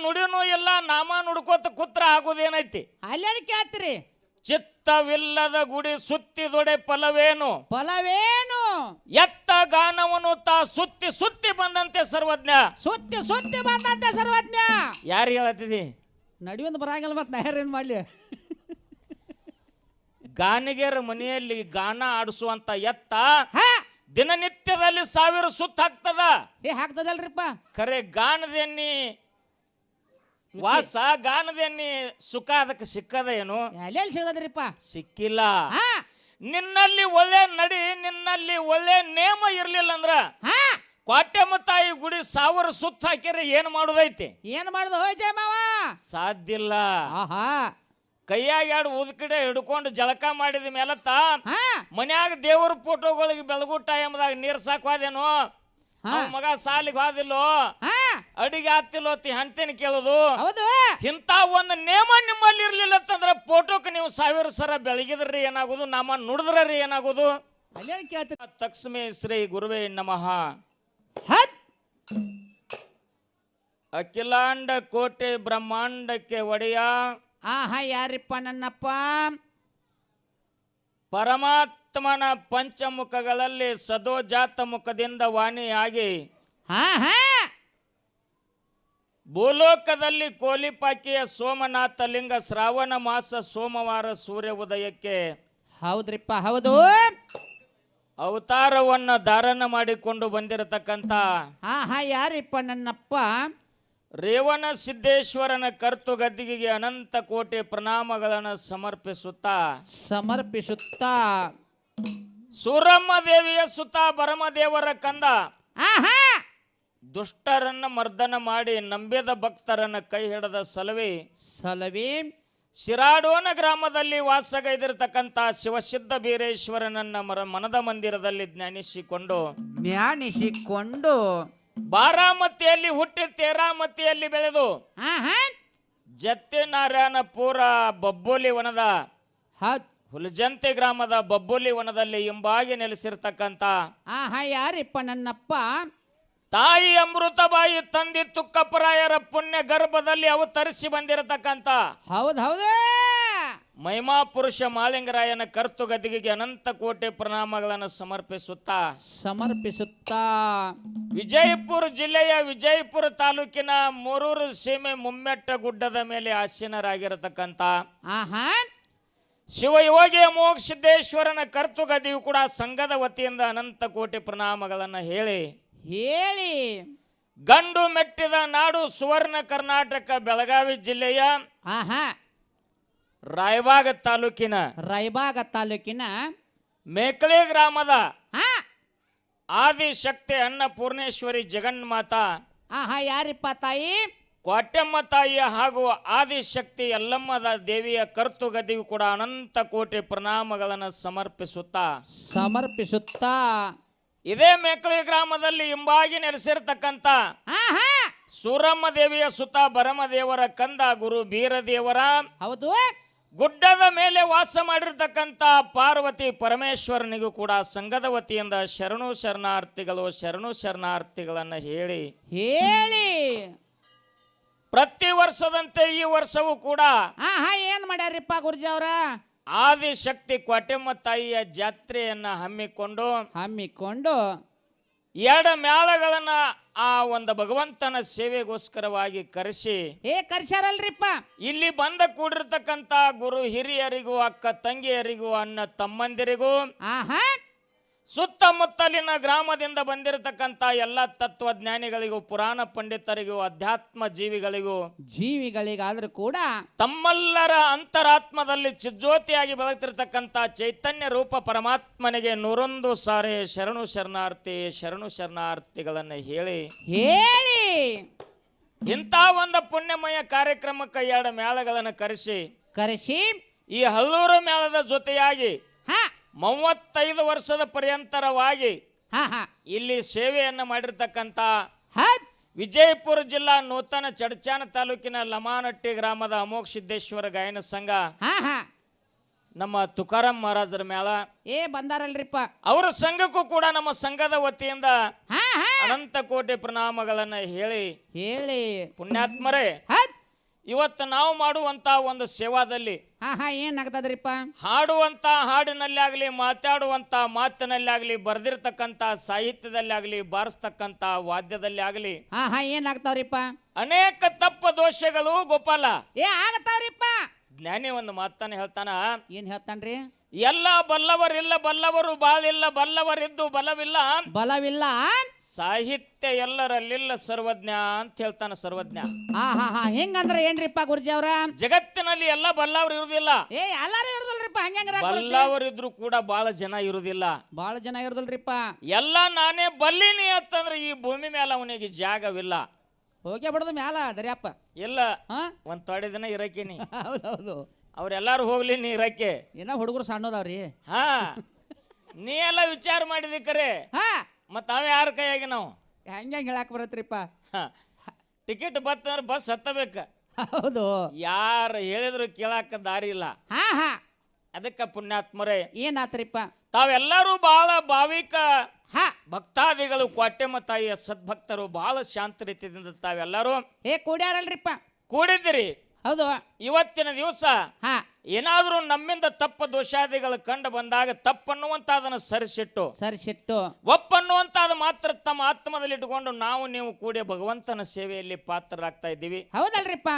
ನುಡಿನೂ ಇಲ್ಲ ನಾಮ ನುಡ್ಕೋತ ಕುತ್ರ ಆಗುದೇನೈತಿ? ಅಲ್ಲಿ ಕೇಳ್ತೀರಿ? ಚಿತ್ತವಿಲ್ಲದ ಗುಡಿ ಸುತ್ತಿದೊಡೆ ಫಲವೇನು? ಫಲವೇನು? ಎತ್ತ ಗಾನವನು ತಾ ಸುತ್ತಿ ಸುತ್ತಿ ಬಂದಂತೆ ಸರ್ವಜ್ಞ. ಸುತ್ತಿ ಸುತ್ತಿ ಬಂದಂತೆ ಸರ್ವಜ್ಞ. ಯಾರು ಹೇಳತ್ತಿದಿ? ನಡಿಯೊಂದು ಬರಾಗಲ್ಲ ಮತ್ತೆ ನಾ ಏನ್ ಮಾಡ್ಲಿ? ಗಾನಿಗೆರ ಮನೆಯಲ್ಲಿ ಗಾನ ಆಡಿಸುವಂತ ಎತ್ತ ಹಾ. ದಿನನಿತ್ಯದಲ್ಲಿ ಸಾವಿರ ಸುತ್ತ ಹಾಕ್ತದ. ಏ ಹಾಕ್ತದಲ್ರಿಪ್ಪ. ಖರೆ ಗಾನದೆನ್ನಿ ವಾಸ ಗಾನದೆನ್ನಿ ಸುಖ ಅದಕ್ಕೆ ಸಿಕ್ಕದ ಏನು? ಎಲ್ಲೆಲ್ಲಿ ಸಿಗದ್ರಿಪ್ಪ. ಸಿಕ್ಕಿಲ್ಲ. ಹಾ. ನಿನ್ನಲ್ಲಿ ಒಳ್ಳೆ ನಡಿ ನಿನ್ನಲ್ಲಿ ಒಳ್ಳೆ ನೇಮ ಇರ್ಲಿಲ್ಲ ಅಂದ್ರ ಹಾ. ಕ್ವಾಟ್ಯಮ್ಮ ತಾಯಿ ಗುಡಿ ಸಾವಿರ ಸುತ್ತ ಹಾಕಿದ್ರೆ ಏನು ಮಾಡುದೈತಿ? ಏನ್ ಮಾಡುದು ಹೋಯ್ ಜಯ ಮಾವ? ಸಾಧ್ಯ ಇಲ್ಲ. ಆಹಾ. ಕೈಯಾಗ ಎರಡು ಉದ್ಕಡೆ ಹಿಡ್ಕೊಂಡು ಜಳಕ ಮಾಡಿದ ಮೇಲತ್ತ ಹಾ. ಮನ್ಯಾಗ ದೇವರ ಫೋಟೋಗಳಿಗೆ ಬೆಳಗುಟ್ಟ ಎಂಬುದಾಗ ನೀರ್ ಸಾಕು ಹೋದೇನು? ಹಾ. ಅವ್ನ್ ಮಗ ಸಾಲಿಗೆ ಹೋದಿಲ್ಲೋ? ಹಾ. ಅಡಿಗೆ ಆಗ್ತಿಲ್ಲೋ ತಿ ಹಂತೇನೆ ಕೇಳೋದು? ಹೌದು. ಇಂಥ ಒಂದು ನೇಮ ನಿಮ್ಮಲ್ಲಿ ಇರ್ಲಿಲ್ಲ ಅಂತಂದ್ರೆ ಫೋಟೋಕ್ಕೆ ನೀವು ಸಾವಿರ ಸರ ಬೆಳಗಿದ್ರಿ ಏನಾಗೋದು? ನಮ್ಮ ನುಡಿದ್ರಿ ಏನಾಗೋದು? ಅಲ್ಲೇನ್ ಕೇಳ್ತೀರಿ ತಕ್ಸ್ಮೇ ಶ್ರೀ ಗುರುವೇ ನಮಃ. ಹತ್. ಅಖಿಲಾಂಡ ಕೋಟೆ ಬ್ರಹ್ಮಾಂಡಕ್ಕೆ ಒಡೆಯ ಆಹಾ ಯಾರಿಪ್ಪ ನನ್ನಪ್ಪ? ಪರಮಾತ್ಮನ ಪಂಚಮುಖಗಳಲ್ಲಿ ಸದೋಜಾತ ಮುಖದಿಂದ ವಾಣಿಯಾಗಿ ಹಾ ಹಾ. ಭೂಲೋಕದಲ್ಲಿ ಕೋಲಿಪಾಕಿಯ ಸೋಮನಾಥ ಲಿಂಗ ಶ್ರಾವಣ ಮಾಸ ಸೋಮವಾರ ಸೂರ್ಯ ಉದಯಕ್ಕೆ ಹೌದ್ರಿಪ್ಪ ಹೌದು. ಅವತಾರವನ್ನು ಧಾರಣ ಮಾಡಿಕೊಂಡು ಬಂದಿರತಕ್ಕಂತ ಹಾ ಹಾ ಯಾರಿಪ್ಪ ನನ್ನಪ್ಪ? ರೇವಣ ಸಿದ್ದೇಶ್ವರನ ಕರ್ತು ಗದ್ದಿಗೆಗೆ ಅನಂತ ಕೋಟಿ ಪ್ರಣಾಮಗಳನ್ನು ಸಮರ್ಪಿಸುತ್ತಾ ಸಮರ್ಪಿಸುತ್ತಾ? ಸೂರಮ್ಮ ದೇವಿಯ ಸುತ ಬರಮದೇವರ ಕಂದ. ಆಹಾ! ದುಷ್ಟರನ್ನ ಮರ್ದನ ಮಾಡಿ ನಂಬಿದ ಭಕ್ತರನ್ನ ಕೈ ಹಿಡದ ಸಲವಿ. ಸಲವಿ. ಶಿರಾಡೋನ ಗ್ರಾಮದಲ್ಲಿ ವಾಸಗೈದಿರತಕ್ಕಂಥ ಶಿವಸಿದ್ಧ ಬೀರೇಶ್ವರನನ್ನ ಮರ ಮನದ ಮಂದಿರದಲ್ಲಿ ಜ್ಞಾನಿಸಿಕೊಂಡು. ಜ್ಞಾನಿಸಿಕೊಂಡು. ಬಾರಾಮತಿಯಲ್ಲಿ ಹುಟ್ಟಿ ತೇರಾಮತಿಯಲ್ಲಿ ಬೆಳೆದು. ಆಹಾ! ಜತ್ತಿ ನಾರಾಯಣಪುರ ಬಬ್ಬೋಲಿ ವನದ. ಹೌದ್ ಹುಲಜಂತೆ ಗ್ರಾಮದ ಬಬ್ಬುಲಿ ವನದಲ್ಲಿ ಹಿಂಬಾಗಿ ನೆಲೆಸಿರ್ತಕ್ಕಂಥ ಆಹಾ ಯಾರಿಪ್ಪ ನನ್ನಪ್ಪ? ತಾಯಿ ಅಮೃತಬಾಯಿ ತಂದೆ ತುಕ್ಕಪ್ಪರಾಯರ ಪುಣ್ಯ ಗರ್ಭದಲ್ಲಿ ಅವತರಿಸಿ ಬಂದಿರತಕ್ಕಂಥ ಹೌದ್ ಹೌದು. ಮಹಿಮಾ ಪುರುಷ ಮಾಲಿಂಗರಾಯನ ಕರ್ತು ಗದಿಗೆಗೆ ಅನಂತ ಕೋಟಿ ಪ್ರಣಾಮಗಳನ್ನು ಸಮರ್ಪಿಸುತ್ತಾ. ಸಮರ್ಪಿಸುತ್ತಾ. ವಿಜಯಪುರ ಜಿಲ್ಲೆಯ ವಿಜಯಪುರ ತಾಲೂಕಿನ ಮೂರೂರು ಸೀಮೆ ಮುಮ್ಮೆಟ್ಟ ಗುಡ್ಡದ ಮೇಲೆ ಆಸೀನರಾಗಿರತಕ್ಕಂಥ ಆಹಾ. ಶಿವಯೋಗಿ ಅಮೋಘ ಸಿದ್ದೇಶ್ವರನ ಕರ್ತುಗದಿಯು ಕೂಡ ಸಂಘದ ವತಿಯಿಂದ ಅನಂತ ಕೋಟಿ ಪ್ರಣಾಮಗಳನ್ನು ಹೇಳಿ ಹೇಳಿ. ಗಂಡು ಮೆಟ್ಟಿದ ನಾಡು ಸುವರ್ಣ ಕರ್ನಾಟಕ ಬೆಳಗಾವಿ ಜಿಲ್ಲೆಯ ಆಹಾ. ರಾಯಬಾಗ ತಾಲೂಕಿನ ರಾಯಬಾಗ ತಾಲೂಕಿನ ಮೇಕಳೆ ಗ್ರಾಮದ ಹಾ. ಆದಿಶಕ್ತಿ ಅನ್ನಪೂರ್ಣೇಶ್ವರಿ ಜಗನ್ಮಾತಾ. ಆಹಾ ಯಾರಿಪ್ಪ ತಾಯಿ? ಕ್ವಾಟ್ಯಮ್ಮ ತಾಯಿಯ ಹಾಗೂ ಆದಿಶಕ್ತಿ ಯಲ್ಲಮ್ಮದ ದೇವಿಯ ಕರ್ತುಗದಿಗೂ ಕೂಡ ಅನಂತ ಕೋಟಿ ಪ್ರಣಾಮಗಳನ್ನು ಸಮರ್ಪಿಸುತ್ತಾ. ಸಮರ್ಪಿಸುತ್ತಾ. ಇದೇ ಮೇಕಲಿ ಗ್ರಾಮದಲ್ಲಿ ಹಿಂಬಾಗಿ ನೆಲೆಸಿರ್ತಕ್ಕಂಥ ಸೂರಮ್ಮ ದೇವಿಯ ಸುತ ಭರಮದೇವರ ಕಂದ ಗುರು ಬೀರದೇವರ ಹೌದು. ಗುಡ್ಡದ ಮೇಲೆ ವಾಸ ಮಾಡಿರ್ತಕ್ಕಂಥ ಪಾರ್ವತಿ ಪರಮೇಶ್ವರನಿಗೂ ಕೂಡ ಸಂಘದ ವತಿಯಿಂದ ಶರಣು ಶರಣಾರ್ಥಿಗಳು ಶರಣು ಶರಣಾರ್ಥಿಗಳನ್ನ ಹೇಳಿ. ಹೇಳಿ. ಪ್ರತಿ ವರ್ಷದಂತೆ ಈ ವರ್ಷವೂ ಕೂಡ ಆಹಾ ಏನ್ ಮಾಡ್ಯಾರಿಪ್ಪ ಗುರುಜಿ ಅವ್ರ? ಆದಿಶಕ್ತಿ ಕೋಟೆಮ್ಮ ತಾಯಿಯ ಜಾತ್ರೆಯನ್ನ ಹಮ್ಮಿಕೊಂಡು ಹಮ್ಮಿಕೊಂಡು ಎರಡು ಮೇಳಗಳನ್ನ ಆ ಒಂದು ಭಗವಂತನ ಸೇವೆಗೋಸ್ಕರವಾಗಿ ಕರೆಸಿ ಏ ಕರ್ಸ್ಯಾರಲ್ರಿಪ್ಪ? ಇಲ್ಲಿ ಬಂದ ಕೂಡಿರ್ತಕ್ಕಂತ ಗುರು ಹಿರಿಯರಿಗೂ ಅಕ್ಕ ತಂಗಿಯರಿಗೂ ಅಣ್ಣ ತಮ್ಮಂದಿರಿಗೂ ಆಹಾ ಸುತ್ತಮುತ್ತಲಿನ ಗ್ರಾಮದಿಂದ ಬಂದಿರತಕ್ಕಂಥ ಎಲ್ಲ ತತ್ವಜ್ಞಾನಿಗಳಿಗೂ ಪುರಾಣ ಪಂಡಿತರಿಗೂ ಅಧ್ಯಾತ್ಮ ಜೀವಿಗಳಿಗೂ ಜೀವಿಗಳಿಗಾದ್ರೂ ಕೂಡ ತಮ್ಮೆಲ್ಲರ ಅಂತರಾತ್ಮದಲ್ಲಿ ಚಿಜ್ಯೋತಿಯಾಗಿ ಬೆಳಗ್ತಿರ್ತಕ್ಕಂಥ ಚೈತನ್ಯ ರೂಪ ಪರಮಾತ್ಮನಿಗೆ ನೂರೊಂದು ಸಾರಿ ಶರಣು ಶರಣಾರ್ಥಿ ಶರಣು ಶರಣಾರ್ಥಿಗಳನ್ನು ಹೇಳಿ. ಹೇಳಿ. ಇಂಥ ಒಂದು ಪುಣ್ಯಮಯ ಕಾರ್ಯಕ್ರಮಕ್ಕೆ ಎರಡು ಮೇಳಗಳನ್ನು ಕರೆಸಿ. ಕರೆಸಿ. ಈ ಹಲ್ಲೂರು ಮೇಳದ ಜೊತೆಯಾಗಿ ಮೂವತ್ತೈದು ವರ್ಷದ ಪರ್ಯಂತರವಾಗಿ ಹಾ ಹಾ. ಇಲ್ಲಿ ಸೇವೆಯನ್ನು ಮಾಡಿರ್ತಕ್ಕಂಥ ಹತ್ ವಿಜಯಪುರ ಜಿಲ್ಲಾ ನೂತನ ಚಡಚಾನ ತಾಲೂಕಿನ ಲಮಾನಟ್ಟಿ ಗ್ರಾಮದ ಅಮೋಘ ಸಿದ್ದೇಶ್ವರ ಗಾಯನ ಸಂಘ. ಹಾ ಹಾ. ನಮ್ಮ ತುಕಾರಾಮ್ ಮಹಾರಾಜರ ಮೇಳ ಏ ಬಂದಾರಲ್ರಿಪ್ಪ. ಅವರ ಸಂಘಕ್ಕೂ ಕೂಡ ನಮ್ಮ ಸಂಘದ ವತಿಯಿಂದ ಹಾ ಹಾ. ಅನಂತ ಕೋಟಿ ಪ್ರಣಾಮಗಳನ್ನ ಹೇಳಿ ಹೇಳಿ. ಪುಣ್ಯಾತ್ಮರೇ ಇವತ್ತು ನಾವು ಮಾಡುವಂತ ಒಂದು ಸೇವಾದಲ್ಲಿ ಹಾ ಹಾ ಏನ್ ಆಗ್ತದ್ರಿಪ್ಪ ಹಾಡುವಂತ ಹಾಡಿನಲ್ಲಿ ಆಗಲಿ ಮಾತಾಡುವಂತ ಮಾತಿನಲ್ಲಿ ಆಗಲಿ ಬರೆದಿರ್ತಕ್ಕಂತ ಸಾಹಿತ್ಯದಲ್ಲಿ ಆಗಲಿ ಬಾರಿಸ್ತಕ್ಕಂತ ವಾದ್ಯದಲ್ಲಿ ಆಗಲಿ ಹಾ ಹಾ ಏನ್ ಆಗ್ತಾವ್ರಿಪ್ಪ ಅನೇಕ ತಪ್ಪ ದೋಷಗಳು ಗೋಪಾಲ. ಏ ಆಗತಾವ್ರಿಪ್ಪ ಜ್ಞಾನಿ ಒಂದು ಮಾತನ್ನ ಹೇಳ್ತಾನ ಏನ್ ಹೇಳ್ತಾನ್ರಿ? ಎಲ್ಲ ಬಲ್ಲವರಿಲ್ಲ ಬಲ್ಲವರು ಬಾಳಿಲ್ಲ ಬಲ್ಲವರಿದ್ದು ಬಲವಿಲ್ಲ. ಬಲವಿಲ್ಲ ಸಾಹಿತ್ಯ ಎಲ್ಲರಲ್ಲಿಲ್ಲ ಸರ್ವಜ್ಞ ಅಂತ ಹೇಳ್ತಾನೆ ಸರ್ವಜ್ಞ. ಹಾ ಹಾ ಹಾ ಹೆಂಗಂದ್ರ ಏನ್ರಿಪ್ಪ ಗುರುಜಿ ಅವ್ರ? ಜಗತ್ತಿನಲ್ಲಿ ಎಲ್ಲ ಬಲ್ಲವರು ಇರುದಿಲ್ಲ ಏ ಎಲ್ಲಾರು ಇರ್ದಲ್ರಿಪ್ಪ ಬಲ್ಲವರಿದ್ರು ಕೂಡ ಬಹಳ ಜನ ಇರುವುದಿಲ್ಲ. ಬಹಳ ಜನ ಇರೋದಲ್ರಿಪ್ಪ. ಎಲ್ಲ ನಾನೇ ಬಲ್ಲಿನಿ ಅಂತಂದ್ರೆ ಈ ಭೂಮಿ ಮೇಲೆ ಅವನಿಗೆ ಜಾಗವಿಲ್ಲ. ಹೋಗೇ ಬಿಡದು ಮ್ಯಾಲ ದರ್ಯಪ್ಪ. ಇಲ್ಲ ಒಂದ್ ತೊಡೆ ದಿನ ಇರಕೀನಿ. ಹೌದೌದು. ಅವ್ರೆಲ್ಲಾರು ಹೋಗ್ಲಿ ನೀ ಏನ ಹುಡುಗರು ಸಣ್ಣದವ್ರಿ? ಹಾ ನೀ ಎಲ್ಲ ವಿಚಾರ ಮಾಡಿದಿ ಕರೆ. ಹಾ. ಮತ್ತ ಅವ ಯಾರ ಕೈಯಾಗಿ ನಾವು? ಹೆಂಗ ಹೇಳಕ್ ಬರತ್ರಿಪ್ಪ. Ticket ಬತ್ತಂದ್ರೆ bus ಹತ್ತಬೇಕ. ಹೌದು. ಯಾರು ಹೇಳಿದ್ರು ಕೇಳಾಕ ದಾರಿ ಇಲ್ಲ. ಹಾ ಹಾ. ಅದಕ್ಕೆ ಪುಣ್ಯಾತ್ಮರೇ. ಏನಾತ್ರಿಪ್ಪ? ತಾವೆಲ್ಲರೂ ಬಹಳ ಭಾವಿಕ ಹಾ. ಭಕ್ತಾದಿಗಳು ಕ್ವಾಟ್ಯಮ್ಮ ತಾಯಿಯ ಸದ್ಭಕ್ತರು ಬಹಳ ಶಾಂತ ರೀತಿಯಿಂದ ತಾವೆಲ್ಲರೂ ಏ ಕೂಡ್ಯಾರಲ್ರಿಪ್ಪ? ಕೂಡಿದಿರಿ ಹೌದು. ಇವತ್ತಿನ ದಿವಸ ಹಾ. ಏನಾದರೂ ನಮ್ಮಿಂದ ತಪ್ಪ ದೋಷಾದಿಗಳು ಕಂಡು ಬಂದಾಗ ತಪ್ಪನ್ನುವಂತ ಅದನ್ನು ಸರಿಸಿಟ್ಟು ಸರಿಸಿಟ್ಟು. ಒಪ್ಪನ್ನುವಂತ ಅದು ಮಾತ್ರ ತಮ್ಮ ಆತ್ಮದಲ್ಲಿ ಇಟ್ಟುಕೊಂಡು ನಾವು ನೀವು ಕೂಡಿ ಭಗವಂತನ ಸೇವೆಯಲ್ಲಿ ಪಾತ್ರರಾಗ್ತಾ ಇದ್ದೀವಿ. ಹೌದಲ್ರಿಪ್ಪ.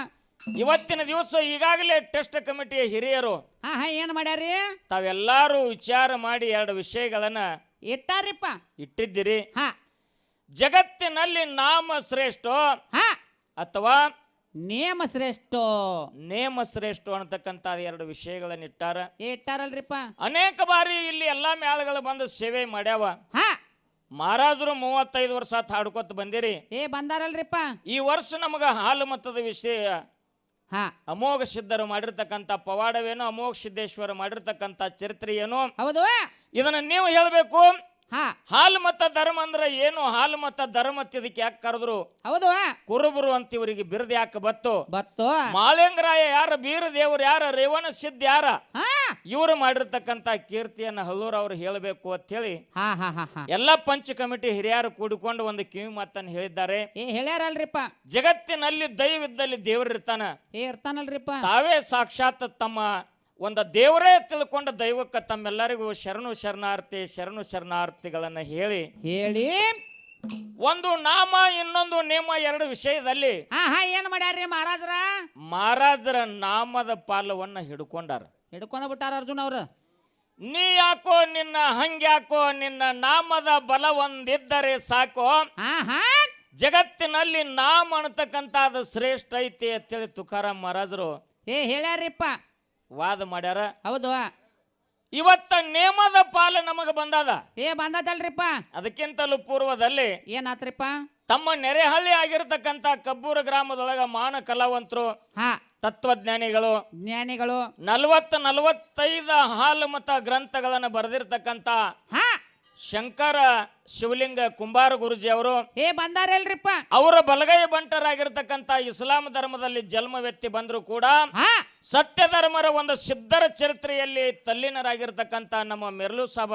ಇವತ್ತಿನ ದಿವಸ ಈಗಾಗಲೇ ಟೆಸ್ಟ್ ಕಮಿಟಿಯ ಹಿರಿಯರು ಹಾ ಹಾ ಏನ್ ಮಾಡ್ಯಾರಿ? ತಾವೆಲ್ಲರೂ ವಿಚಾರ ಮಾಡಿ ಎರಡು ವಿಷಯಗಳನ್ನ ಇಟ್ಟಾರಿಪ್ಪ. ಇಟ್ಟಿದ್ದೀರಿ. ಹಾ. ಜಗತ್ತಿನಲ್ಲಿ ನಾಮ ಶ್ರೇಷ್ಠ ಹಾ. ಅಥವಾ ನೇಮ ಶ್ರೇಷ್ಠ. ನೇಮ ಶ್ರೇಷ್ಠ ಅನ್ನತಕ್ಕಂತ ಎರಡು ವಿಷಯಗಳನ್ನ ಇಟ್ಟಾರ. ಏ ಇಟ್ಟಾರಲ್ರಿಪ್ಪ? ಅನೇಕ ಬಾರಿ ಇಲ್ಲಿ ಎಲ್ಲಾ ಮೇಳಗಳು ಬಂದು ಸೇವೆ ಮಾಡ್ಯಾವ. ಹಾ. ಮಹಾರಾಜರು ಮೂವತ್ತೈದು ವರ್ಷ ಹಾಡ್ಕೊತ ಬಂದಿರಿ. ಏ ಬಂದಾರಲ್ರಿಪ್ಪ? ಈ ವರ್ಷ ನಮಗ ಹಾಲು ಮತದ ವಿಷಯ ಹಾ. ಅಮೋಘ ಸಿದ್ಧರು ಮಾಡಿರ್ತಕ್ಕಂತ ಪವಾಡವೇನು ಅಮೋಘ ಸಿದ್ದೇಶ್ವರ ಮಾಡಿರ್ತಕ್ಕಂತ ಚರಿತ್ರೆ ಏನು ಹೌದು. ಇದನ್ನ ನೀವು ಹೇಳಬೇಕು. ಹಾಲು ಮತ್ತ ಧರ್ಮ ಅಂದ್ರ ಏನು? ಹಾಲು ಮತ್ತ ಧರ್ಮ ಇದಕ್ಕೆ ಯಾಕೆ ಕರೆದ್ರು? ಹೌದು. ಕುರುಬರು ಅಂತ ಇವರಿಗೆ ಬಿರ್ದ ಯಾಕೆ ಬತ್ತು? ಬತ್ತು. ಮಾಳಿಂಗರಾಯ ಯಾರ? ಬೀರ ದೇವರು ಯಾರ? ರೇವಣ ಸಿದ್ಧ ಯಾರ? ಇವರು ಮಾಡಿರ್ತಕ್ಕಂತ ಕೀರ್ತಿಯನ್ನ ಹಲ್ಲೂರ್ ಅವ್ರು ಹೇಳಬೇಕು ಅಂತ ಹೇಳಿ ಎಲ್ಲಾ ಹಾ ಹಾ ಹಾ. ಎಲ್ಲ ಪಂಚ ಕಮಿಟಿ ಹಿರಿಯರು ಕೂಡಿಕೊಂಡು ಒಂದು ಕಿವಿ ಮಾತನ್ನು ಹೇಳಿದ್ದಾರೆ. ಹೇಳ್ಯಾರಲ್ರಿಪ್ಪ. ಜಗತ್ತಿನಲ್ಲಿ ದೈವದಲ್ಲಿ ದೇವರಿರ್ತಾನ. ಏ ಇರ್ತಾನಲ್ರಿಪ್ಪ. ತಾವೇ ಸಾಕ್ಷಾತ್ ತಮ್ಮ ಒಂದು ದೇವರೇ ತಿಳ್ಕೊಂಡ ದೈವಕ್ಕೆ ತಮ್ಮೆಲ್ಲರಿಗೂ ಶರಣು ಶರಣಾರ್ಥಿ ಶರಣು ಶರಣಾರ್ಥಿಗಳನ್ನು ಹೇಳಿ ಹೇಳಿ. ಒಂದು ನಾಮ ಇನ್ನೊಂದು ನೇಮ ಎರಡು ವಿಷಯದಲ್ಲಿ ಹಾ ಹಾ ಏನ್ ಮಾಡ್ಯಾರ್ರಿ ಮಹಾರಾಜರ? ಮಹಾರಾಜರ ನಾಮದ ಪಾಲವನ್ನ ಹಿಡ್ಕೊಂಡಾರ. ಹಿಡ್ಕೊಂಡ ಬಿಟ್ಟಾರ ಅರ್ಜುನ್ ಅವರು? ನೀ ಯಾಕೋ ನಿನ್ನ ಹಂಗ್ಯಾಕೋ ನಿನ್ನ ನಾಮದ ಬಲ ಒಂದಿದ್ದರೆ ಸಾಕೋ? ಹಾ ಹಾ ಜಗತ್ತಿನಲ್ಲಿ ನಾಮ ಅನ್ನತಕ್ಕಂಥದ್ದು ಶ್ರೇಷ್ಠ ಐತಿ ಅಂತೇಳಿ ತುಕಾರಾಮ್ ಮಹಾರಾಜರು ಏ ಹೇಳ್ಯಾರಿಪ್ಪ ವಾದ ಮಾಡ್ಯಾರ? ಹೌದು. ಇವತ್ತ ನೇಮದ ಪಾಲ ನಮಗೆ ಬಂದದ. ಏ ಬಂದದಲ್ರಿಪ್ಪ. ಅದಕ್ಕಿಂತಲೂ ಪೂರ್ವದಲ್ಲಿ ಏನಾತ್ರಿಪ್ಪ? ತಮ್ಮ ನೆರೆಹಳ್ಳಿ ಆಗಿರತಕ್ಕಂತ ಕಬ್ಬೂರ ಗ್ರಾಮದೊಳಗ ಮಾನ ಕಲಾವಂತರು ಹಾ. ತತ್ವಜ್ಞಾನಿಗಳು ಜ್ಞಾನಿಗಳು. ನಲವತ್ತು ನಲವತ್ತೈದು ಹಾಲು ಮತ ಗ್ರಂಥಗಳನ್ನು ಬರೆದಿರ್ತಕ್ಕಂತ ಹಾ. ಶಂಕರ ಶಿವಲಿಂಗ ಕುಂಬಾರ ಗುರುಜಿ ಅವರು ಏ ಬಂದಾರಲ್ರಿಪ್ಪ. ಅವರ ಬಲಗೈ ಬಂಟರಾಗಿರ್ತಕ್ಕಂತ ಇಸ್ಲಾಂ ಧರ್ಮದಲ್ಲಿ ಜನ್ಮ ವ್ಯಕ್ತಿ ಬಂದರೂ ಕೂಡ ಹಾ. ಸತ್ಯ ಧರ್ಮರ ಒಂದು ಸಿದ್ಧರ ಚರಿತ್ರೆಯಲ್ಲಿ ತಲ್ಲಿನರಾಗಿರ್ತಕ್ಕಂತ ನಮ್ಮ ಮೆರ್ಲು ಸಾಬ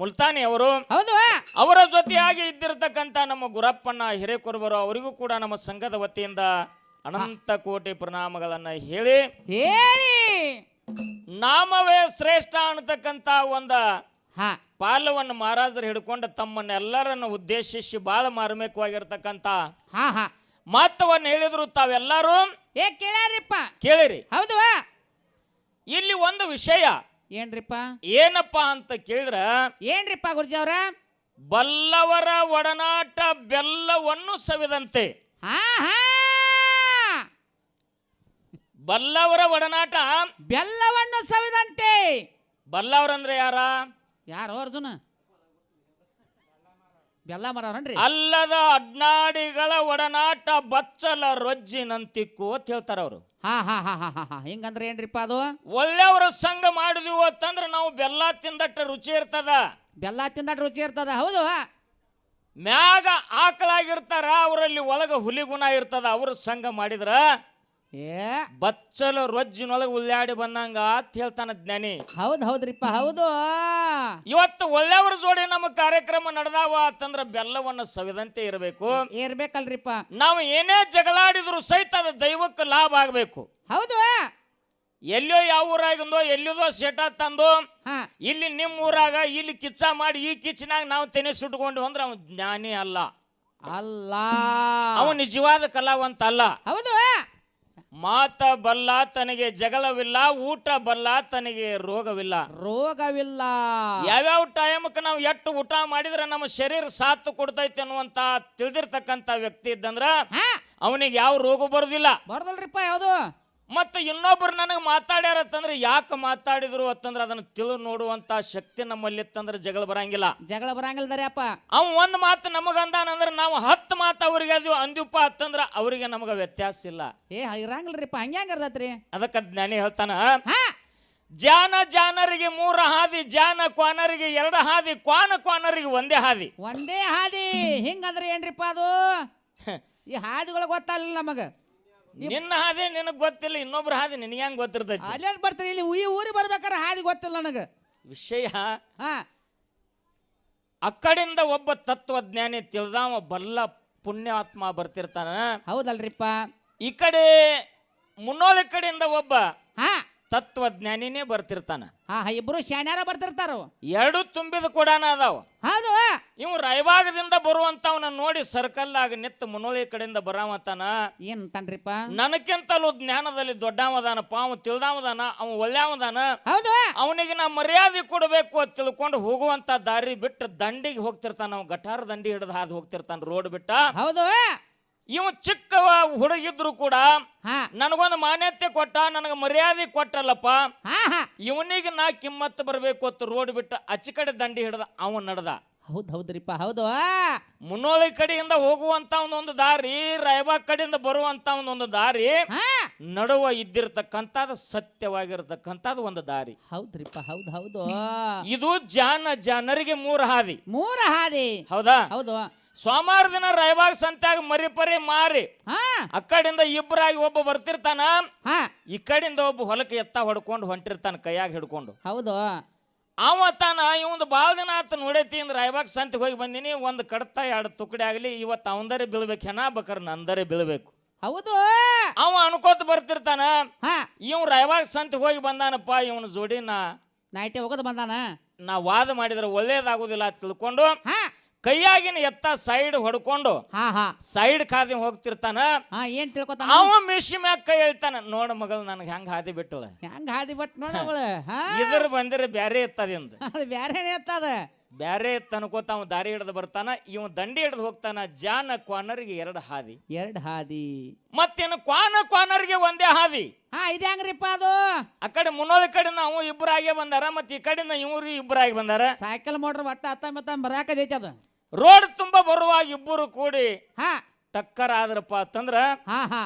ಮುಲ್ತಾನಿ ಅವರು. ಅವರ ಜೊತೆಯಾಗಿ ಇದ್ದಿರತಕ್ಕಂತ ನಮ್ಮ ಗುರಪ್ಪಣ್ಣ ಹಿರೇಕುರುಬರು ಅವರಿಗೂ ಕೂಡ ನಮ್ಮ ಸಂಘದ ವತಿಯಿಂದ ಅನಂತ ಕೋಟಿ ಪ್ರಣಾಮಗಳನ್ನ ಹೇಳಿ. ಹೇಳಿ. ನಾಮವೇ ಶ್ರೇಷ್ಠ ಅನ್ನತಕ್ಕಂತ ಒಂದು ಪಾಲವನ್ನು ಮಹಾರಾಜರು ಹಿಡ್ಕೊಂಡು ತಮ್ಮನ್ನೆಲ್ಲರನ್ನು ಉದ್ದೇಶಿಸಿ ಬಾಳ ಮಾರ್ಮಿಕವಾಗಿರ್ತಕ್ಕಂತ ಮಹತ್ವವನ್ನು ಮಾತವನ್ನು ಹೇಳಿದ್ರು ತಾವೆಲ್ಲರೂ. ಏ ಕೇಳ್ಯಾರಿಪ್ಪ. ಕೇಳಿರಿ. ಹೌದು. ಇಲ್ಲಿ ಒಂದು ವಿಷಯ. ಏನ್ರಿಪ್ಪ? ಏನಪ್ಪ ಅಂತ ಕೇಳಿದ್ರ? ಏನ್ರಿಪ್ಪ ಗುರುಜಿ ಅವ್ರ? ಬಲ್ಲವರ ಒಡನಾಟ ಬೆಲ್ಲವನ್ನು ಸವಿದಂತೆ. ಹಾ ಹಾ. ಬಲ್ಲವರ ಒಡನಾಟ? ಬೆಲ್ಲವನ್ನು ಸವಿದಂತೆ. ಬಲ್ಲವರಂದ್ರೆ ಯಾರ? ಯಾರು ಅರ್ಜುನ? ಬೆಲ್ಲ ಮರವನ್ರಿ? ಅಲ್ಲದ ಅಡ್ನಾಡಿಗಳ ಒಡನಾಟ ಬಚ್ಚಲ ರೊಜ್ಜಿನಂತಿಕ್ಕು ಅಂತ ಹೇಳ್ತಾರ ಅವರು. ಹಾ ಹಾ ಹಾ ಹಾ ಹಾ ಹಾ. ಹಿಂಗಂದ್ರೆ ಏನ್ರಿಪ್ಪ ಅದು? ಒಳ್ಳೆಯವರ ಸಂಘ ಮಾಡಿದ್ವಿ ಅಂತಂದ್ರೆ ನಾವು ಬೆಲ್ಲ ತಿಂದಟ್ಟ ರುಚಿ ಇರ್ತದ. ಬೆಲ್ಲ ತಿಂದಟ್ಟ ರುಚಿ ಇರ್ತದ? ಹೌದು. ಮ್ಯಾಗ ಆಕಳಾಗಿರ್ತಾರ ಅವರಲ್ಲಿ ಒಳಗ ಹುಲಿ ಗುಣ ಇರ್ತದ. ಅವ್ರ ಸಂಘ ಮಾಡಿದ್ರ ಏ ಬಚ್ಚಲ ರೊಜ್ಜಿನೊಳಗೆ ಉಲ್ಲಾಡಿ ಬಂದಂಗ ಅಂತ ಹೇಳ್ತಾನ ಜ್ಞಾನಿ. ಹೌದ್ ಹೌದ್ರಿಪ್ಪ ಹೌದು. ಇವತ್ತು ಒಳ್ಳೆಯವ್ರ ಜೋಡಿ ನಮ್ಮ ಕಾರ್ಯಕ್ರಮ ನಡೆದಾವ ಅಂತಂದ್ರ ಬೆಲ್ಲವನ್ನ ಸವಿದಂತೆ ಇರಬೇಕು. ಇರ್ಬೇಕಲ್ರಿಪ್ಪ. ನಾವು ಏನೇ ಜಗಳಾಡಿದ್ರು ಸಹಿತ ಅದು ದೈವಕ್ಕೆ ಲಾಭ ಆಗಬೇಕು. ಹೌದು. ಎಲ್ಲೋ ಯಾವ ಊರಾಗಿಂದೋ ಎಲ್ಲಿದೋ ಸೆಟ್ ತಂದು ಹಾ. ಇಲ್ಲಿ ನಿಮ್ಮ ಊರಾಗ ಇಲ್ಲಿ ಕಿಚ್ಚ ಮಾಡಿ ಈ ಕಿಚ್ಚಿನಾಗ ನಾವು ತೆನೆ ಸುಟ್ಕೊಂಡು ಅಂದ್ರೆ ಅವನು ಜ್ಞಾನಿ ಅಲ್ಲ. ಅಲ್ಲ. ಅವನು ನಿಜವಾದ ಕಲಾವಂತ ಅಲ್ಲ. ಹೌದು. ಮಾತ ಬಲ್ಲ ತನಗೆ ಜಗಳವಿಲ್ಲ ಊಟ ಬಲ್ಲ ತನಗೆ ರೋಗವಿಲ್ಲ. ರೋಗವಿಲ್ಲ. ಯಾವ್ಯಾವ ಟೈಮಕ್ಕೆ ನಾವು ಎಷ್ಟು ಊಟ ಮಾಡಿದ್ರೆ ನಮ್ಮ ಶರೀರ ಸಾತ್ ಕೊಡ್ತೈತೆ ಅನ್ನುವಂತ ತಿಳಿದಿರ್ತಕ್ಕಂಥ ವ್ಯಕ್ತಿ ಇದ್ದಂದ್ರ ಅವನಿಗೆ ಯಾವ ರೋಗ ಬರೋದಿಲ್ಲ. ಬರೋದಲ್ರಿಪ್ಪ ಯಾವುದು? ಮತ್ತು ಇನ್ನೊಬ್ರು ನನಗೆ ಮಾತಾಡ್ಯಾರತ್ತಂದ್ರೆ ಯಾಕೆ ಮಾತಾಡಿದ್ರು ಅಂತಂದ್ರೆ ಅದನ್ನು ತಿಳು ನೋಡುವಂತ ಶಕ್ತಿ ನಮ್ಮಲ್ಲಿ ಇತ್ತಂದ್ರೆ ಜಗಳ ಬರಂಗಿಲ್ಲ. ಜಗಳ ಬರಂಗಿಲ್ಲ ಅಪ್ಪ. ಅವ ಒಂದು ಮಾತು ನಮಗಂದಾನಂದ್ರೆ ನಾವು ಹತ್ತು ಮಾತು ಅವ್ರಿಗೆ ಅದು ಅಂದ್ಯಪ್ಪ ಅಂತಂದ್ರೆ ಅವರಿಗೆ ನಮಗೆ ವ್ಯತ್ಯಾಸ ಇಲ್ಲ. ಏ ಇರಂಗಿಲ್ರಿಪ್ಪ ಹಂಗ್ಯಾಂಗ ಇರ್ತೈತ್ರಿ ಅದಕ್ಕೆ ಜ್ಞಾನಿ ಹೇಳ್ತಾನ ಹಾ. ಜಾನ ಜಾನರಿಗೆ ಮೂರ ಹಾದಿ ಜಾನ ಕ್ವಾನರಿಗೆ ಎರಡು ಹಾದಿ ಕ್ವಾನ ಕ್ವಾನರಿಗೆ ಒಂದೇ ಹಾದಿ. ಒಂದೇ ಹಾದಿ. ಹಿಂಗಂದ್ರೆ ಏನ್ರಿಪ್ಪ ಅದು? ಈ ಹಾದಿಗಳು ಗೊತ್ತಲ್ಲ ನಮಗ. ನಿನ್ನ ಹಾದಿ ನಿನಗ್ ಗೊತ್ತಿಲ್ಲ ಇನ್ನೊಬ್ರ ಹಾದಿ ನಿನಗೆ ಹೆಂಗ್ ಗೊತ್ತಿರ್ತೈತಿ? ಅಲ್ಲೇನ್ ಬರ್ತೀರಿ ಇಲ್ಲಿ? ಈ ಊರಿಗೆ ಬರ್ಬೇಕಾರ ಹಾದಿ ಗೊತ್ತಿಲ್ಲ ನನಗ. ವಿಷಯ ಹಾ. ಅಕ್ಕಡಿಂದ ಒಬ್ಬ ತತ್ವಜ್ಞಾನಿ ತಿಳಿದವ ಬಲ್ಲ ಪುಣ್ಯಾತ್ಮ ಬರ್ತಿರ್ತಾನ. ಹೌದಲ್ರಿಪ್ಪ. ಈ ಕಡೆ ಮುನ್ನೋದ ಕಡೆಯಿಂದ ಒಬ್ಬ ತತ್ವಜ್ಞಾನಿನೇ ಬರ್ತಿರ್ತಾನ. ಹಾ ಹಾ, ಇಬ್ರು ಶಾಣ್ಯಾರ ಬರ್ತಿರ್ತಾರು. ಎರಡು ತುಂಬಿದ ಕೊಡಾನ ಅದಾವ. ಹೌದು. ಇವ್ ರೈವಾಗದಿಂದ ಬರುವಂತವನ ನೋಡಿ ಸರ್ಕಲ್ ಆಗಿ ನಿತ್ತ ಮುನೋಳಿ ಕಡೆಯಿಂದ ಬರಾಮತಾನ ಏನ್ ತನ್ರಿಪ್ಪ ನನಕ್ಕಿಂತಲೂ ಜ್ಞಾನದಲ್ಲಿ ದೊಡ್ಡವದಾನಪ್ಪ ಅವ ತಿಳ್ದಾವದಾನ ಅವ ಒಳ್ಳೆಯವದಾನ ಹೌದು. ಅವನಿಗೆ ನಾ ಮರ್ಯಾದೆ ಕೊಡಬೇಕು ಅಂತ ತಿಳ್ಕೊಂಡು ಹೋಗುವಂತ ದಾರಿ ಬಿಟ್ಟು ದಂಡಿಗೆ ಹೋಗ್ತಿರ್ತಾನ. ಅವ ಗಟಾರ ದಂಡಿ ಹಿಡಿದು ಹಾದು ಹೋಗ್ತಿರ್ತಾನ ರೋಡ್ ಬಿಟ್ಟ. ಹೌದು. ಇವ ಚಿಕ್ಕವ ಹುಡುಗಿದ್ರು ಕೂಡ ಹಾ. ನನಗೊಂದು ಮಾನ್ಯತೆ ಕೊಟ್ಟ ನನಗೆ ಮರ್ಯಾದೆ ಕೊಟ್ಟಲ್ಲಪ್ಪ. ಹಾ ಹಾ. ಇವನಿಗೆ ನಾ ಕಿಮ್ಮತ್ತು ಬರಬೇಕು ಅಂತ ರೋಡ್ ಬಿಟ್ಟ ಅಚ್ಚ ಕಡೆ ದಂಡಿ ಹಿಡ್ದ ಅವ ನಡೆದ. ಹೌದ್ ಹೌದ್ರಿಪ್ಪ ಹೌದು. ಮುನ್ನೋಳಿ ಕಡೆಯಿಂದ ಹೋಗುವಂತ ಒಂದೊಂದು ದಾರಿ ರಾಯಬಾಗ್ ಕಡೆಯಿಂದ ಬರುವಂತ ಒಂದೊಂದು ದಾರಿ ಹಾ. ನಡುವ ಇದ್ದಿರ್ತಕ್ಕಂಥದ್ದು ಸತ್ಯವಾಗಿರ್ತಕ್ಕಂಥದ್ದು ಒಂದು ದಾರಿ. ಹೌದ್ರಿಪ್ಪ ಹೌದು ಹೌದು. ಇದು ಜಾನ ಜನರಿಗೆ ಮೂರು ಹಾದಿ. ಮೂರ ಹಾದಿ. ಹೌದಾ? ಹೌದು. ಸೋಮವಾರ ದಿನ ರಾಯಬಾಗ್ ಸಂತ್ಯಾಗ ಮರಿ ಪರಿ ಮಾರಿ. ಹಾ. ಆ ಕಡೆಯಿಂದ ಇಬ್ಬರಾಗಿ ಒಬ್ಬ ಬರ್ತಿರ್ತಾನ. ಹಾ. ಈ ಕಡೆಯಿಂದ ಒಬ್ಬ ಹೊಲಕ್ಕೆ ಎತ್ತ ಹೊಡ್ಕೊಂಡು ಹೊಂಟಿರ್ತಾನ ಕೈಯಾಗ ಹಿಡ್ಕೊಂಡು. ಹೌದು. ಅವ ತಾನ ಇವಂದು ಭಾಳ ದಿನ ಆತ ನೋಡೈತಿ ಅಂದ್ರೆ ರಾಯಬಾಗ್ ಸಂತಿಗೆ ಹೋಗಿ ಬಂದಿನಿ ಒಂದು ಕಡತ ಎರಡು ತುಕಡಿ ಆಗಲಿ ಇವತ್ತು ಅವಂದರೆ ಬೀಳ್ಬೇಕು ಹೆಣ ಬೇಕಾರ ನಂದರೆ ಬೀಳ್ಬೇಕು. ಹೌದು. ಅವ ಅನ್ಕೋತ ಬರ್ತಿರ್ತಾನ ಹಾ. ಇವ್ ರಾಯಬಾಗ್ ಸಂತಿಗೆ ಹೋಗಿ ಬಂದಾನಪ್ಪ ಇವನ ಜೋಡಿನ ನೈಟೆ ಹೋಗೋದು ಬಂದಾನ? ನಾ ವಾದ ಮಾಡಿದ್ರೆ ಒಳ್ಳೇದಾಗುದಿಲ್ಲ ಅಂತ ತಿಳ್ಕೊಂಡು ಹಾ. ಕೈಯಾಗಿನ ಎತ್ತ ಸೈಡ್ ಹೊಡ್ಕೊಂಡು ಹಾ ಹಾ. ಸೈಡ್ ಕಾದಿ ಹೋಗ್ತಿರ್ತಾನ. ಹಾ ಏನ್ ತಿಳ್ಕೊತಾನ? ಅವ ಮಿಷಿ ಮ್ಯಾಗ ಕೈ ಹೇಳ್ತಾನ ನೋಡ ಮಗಳು ನನಗೆ ಹೆಂಗ್ ಹಾದಿ ಬಿಟ್ಟಳ ಹೆಂಗ್ ಹಾದಿ ಬಿಟ್ಟು ಹಾ. ಇದ್ರ ಬಂದಿರ ಬ್ಯಾರೆ ಇತ್ತದಿಂದ ಅದು ಎತ್ತದ. ಬ್ಯಾರೆ ತನ್ಕೋತ ಅವ ದಾರಿ ಹಿಡ್ದು ಬರ್ತಾನ. ಇವ ದಂಡಿ ಹಿಡ್ದು ಹೋಗ್ತಾನ. ಜಾನ ಕ್ವಾನರ್ಗೆ ಎರಡು ಹಾದಿ. ಎರಡು ಹಾದಿ. ಮತ್ತೇನು ಕ್ವಾನ ಕ್ವಾನರ್ಗೆ ಒಂದೇ ಹಾದಿ. ಹಾ ಇದು ಹೆಂಗ್ರಿಪ್ಪ ಅದು? ಆ ಕಡೆ ಮುನ್ನೋದ ಕಡೆಯಿಂದ ಅವು ಇಬ್ಬರಾಗೆ ಬಂದಾರ ಮತ್ತೆ ಈ ಕಡೆಯಿಂದ ಇವ್ರು ಇಬ್ಬರಾಗಿ ಬಂದಾರ. ಸೈಕಲ್ ಮೋಟ್ರ್ ಒಟ್ಟ ಹತ್ತ ಮತ್ತ ಬರಾಕದೈತಿ ಅದು. ರೋಡ್ ತುಂಬ ಬರುವಾಗ ಇಬ್ಬರು ಕೂಡಿ ಹಾ. ಟಕ್ಕರ್ ಆದ್ರಪ್ಪ ಅಂತಂದ್ರ ಹಾ ಹಾ.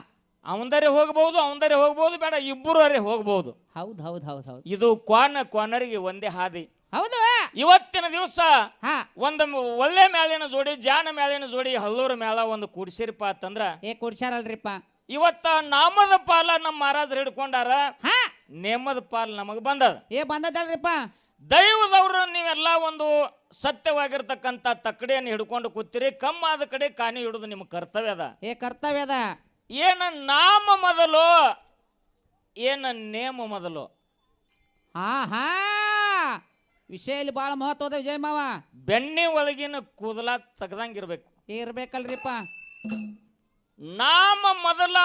ಅವಂದರೆ ಹೋಗಬಹುದು ಅವಂದರೆ ಹೋಗ್ಬೋದು ಬೇಡ ಇಬ್ಬರು ಅರೆ ಹೋಗಬಹುದು ಹೌದು ಹೌದು ಹೌದು ಹೌದ್. ಇದು ಕ್ವಾನ ಕ್ವಾನರಿಗೆ ಒಂದೇ ಹಾದಿ. ಹೌದು. ಇವತ್ತಿನ ದಿವಸ ಹಾ. ಒಂದು ಒಳ್ಳೆ ಮೇಲಿನ ಜೋಡಿ ಜಾನ ಮೇಲಿನ ಜೋಡಿ ಹಲ್ಲೂರ ಮೇಳ ಒಂದು ಕೂಡ್ಸಿರಪ್ಪ ಅಂತಂದ್ರ ಏ ಕುಡ್ಸ್ಯಾರಲ್ರಿಪ್ಪ. ಇವತ್ತ ನಾಮದ ಪಾಲ ನಮ್ಮ ಮಹಾರಾಜರು ಹಿಡ್ಕೊಂಡಾರ ಹಾ. ನೇಮದ ಪಾಲ್ ನಮಗ್ ಬಂದದ. ಏ ಬಂದದಲ್ರಿಪ್ಪ ದೈವದವ್ರು ನೀವೆಲ್ಲ ಒಂದು ಸತ್ಯವಾಗಿರ್ತಕ್ಕಂಥ ತಕ್ಕಡಿಯನ್ನು ಹಿಡ್ಕೊಂಡು ಕೂತಿರಿ ಕಮ್ಮಾದ ಕಡೆ ಕಾಣಿ ಹಿಡಿದು ನಿಮ್ಮ ಕರ್ತವ್ಯ ಅದ. ಏ ಕರ್ತವ್ಯ ಅದ. ಏನ ನಾಮ ಮೊದಲು ಏನ ನೇಮ ಮೊದಲು? ಹಾ ಹಾ ವಿಷಯ ಇಲ್ಲಿ ಭಾಳ ಮಹತ್ವದ ವಿಜಯ ಮಾವ. ಬೆಣ್ಣೆ ಒಳಗಿನ ಕೂದಲ ತೆಗ್ದಂಗಿರ್ಬೇಕು. ಇರ್ಬೇಕಲ್ರಿಪ್ಪ. ನಾಮ ಮೊದಲ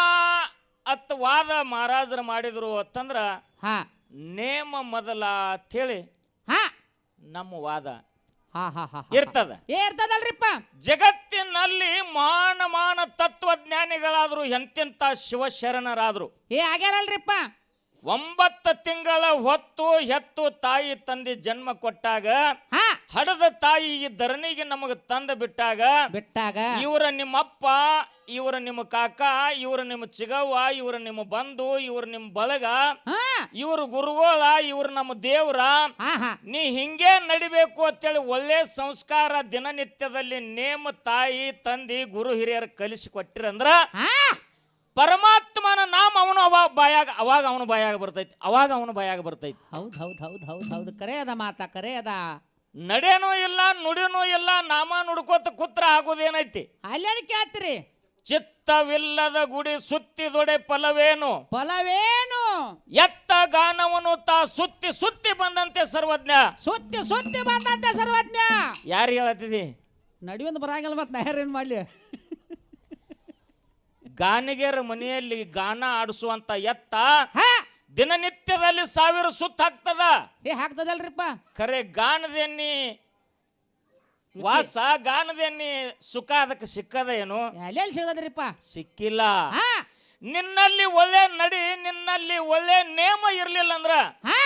ಅತ್ ವಾದ ಮಹಾರಾಜರು ಮಾಡಿದ್ರು ಅಂತಂದ್ರ ಹಾ. ನೇಮ ಮೊದಲ ಅಂತೇಳಿ ನಮ್ಮ ವಾದ ಹಾ ಹಾ ಹಾ ಹಾ. ಇರ್ತದ. ಏ ಇರ್ತದಲ್ರಿಪ್ಪ. ಜಗತ್ತಿನಲ್ಲಿ ಮಾನ ಮಾನ ತತ್ವಜ್ಞಾನಿಗಳಾದ್ರು ಎಂತೆಂತ ಶಿವಶರಣರಾದ್ರು. ಏ ಆಗ್ಯಾರಲ್ರಿಪ್ಪ. ಒಂಬತ್ತು ತಿಂಗಳ ಹೊತ್ತು ಹೆತ್ತು ತಾಯಿ ತಂದೆ ಜನ್ಮ ಕೊಟ್ಟಾಗ ಹಾ. ಹಡದ ತಾಯಿ ಈ ಧರಣಿಗೆ ನಮಗೆ ತಂದ ಬಿಟ್ಟಾಗ ಬಿಟ್ಟಾಗ ಇವರ ನಿಮ್ಮಪ್ಪ ಇವರ ನಿಮ್ಮ ಕಾಕ ಇವರ ನಿಮ್ಮ ಚಿಗವ್ವ ಇವರ ನಿಮ್ಮ ಬಂಧು ಇವರ ನಿಮ್ಮ ಬಳಗ ಇವರು ಗುರುಗೋಳ ಇವ್ರ ನಮ್ಮ ದೇವ್ರ ನೀ ಹಿಂಗೆ ನಡಿಬೇಕು ಅಂತೇಳಿ ಒಳ್ಳೆ ಸಂಸ್ಕಾರ ದಿನನಿತ್ಯದಲ್ಲಿ ನೇಮ ತಾಯಿ ತಂದಿ ಗುರು ಹಿರಿಯರು ಕಲಿಸಿ ಕೊಟ್ಟಿರಂದ್ರ ಪರಮಾತ್ಮನ ನಾಮ ಅವನು ಅವಾಗ ಬಾಯಾಗ ಅವಾಗ ಅವನು ಬಾಯಾಗ ಬರ್ತೈತಿ ಅವಾಗ ಅವನು ಬಾಯಾಗ ಬರ್ತೈತಿ. ಹೌದ್ ಹೌದ್ ಹೌದ್ ಹೌದ್ ಹೌದು. ಕರೆ ಅದ ಮಾತಾ ಕರೆ ಅದ ನಡೆನೂ ಇಲ್ಲ ನುಡಿನೂ ಇಲ್ಲ ನಾಮ ನುಡ್ಕೋತ ಕುತ್ರ ಆಗೋದೇನೈತಿ? ಅಲ್ಲೇನು ಕೇಳ್ತೀರಿ? ಚಿತ್ತವಿಲ್ಲದ ಗುಡಿ ಸುತ್ತಿದೊಡೆ ಫಲವೇನು? ಫಲವೇನು? ಎತ್ತ ಗಾನವನು ತಾ ಸುತ್ತಿ ಸುತ್ತಿ ಬಂದಂತೆ ಸರ್ವಜ್ಞ. ಸುತ್ತಿ ಸುತ್ತಿ ಬಂದಂತೆ ಸರ್ವಜ್ಞ. ಯಾರು ಹೇಳತ್ತಿದಿ? ನಡಿಯೊಂದು ಬರಾಗಲ್ಲ ಮತ್ತೆ ನಾ ಏನ್ ಮಾಡ್ಲಿ? ಗಾನಿಗೆರ ಮನೆಯಲ್ಲಿ ಗಾನ ಆಡಿಸುವಂತ ಎತ್ತ ದಿನನಿತ್ಯದಲ್ಲಿ ಸಾವಿರ ಸುತ್ತ ಹಾಕ್ತದ? ಏ ಹಾಕ್ತದಲ್ರಿಪ್ಪ. ಖರೆ ಗಾಣದೇನಿ ವಾಸ ಗಾಣದೇನಿ ಸುಖ ಅದಕ್ಕೆ ಸಿಕ್ಕದ ಏನು? ಎಲ್ಲೆಲ್ಲಿ ಸಿಗದ್ರಿಪ್ಪ ಸಿಕ್ಕಿಲ್ಲ. ಹಾ. ನಿನ್ನಲ್ಲಿ ಒಳ್ಳೆ ನಡಿ ನಿನ್ನಲ್ಲಿ ಒಳ್ಳೆ ನೇಮ ಇರ್ಲಿಲ್ಲ ಅಂದ್ರ ಹಾ.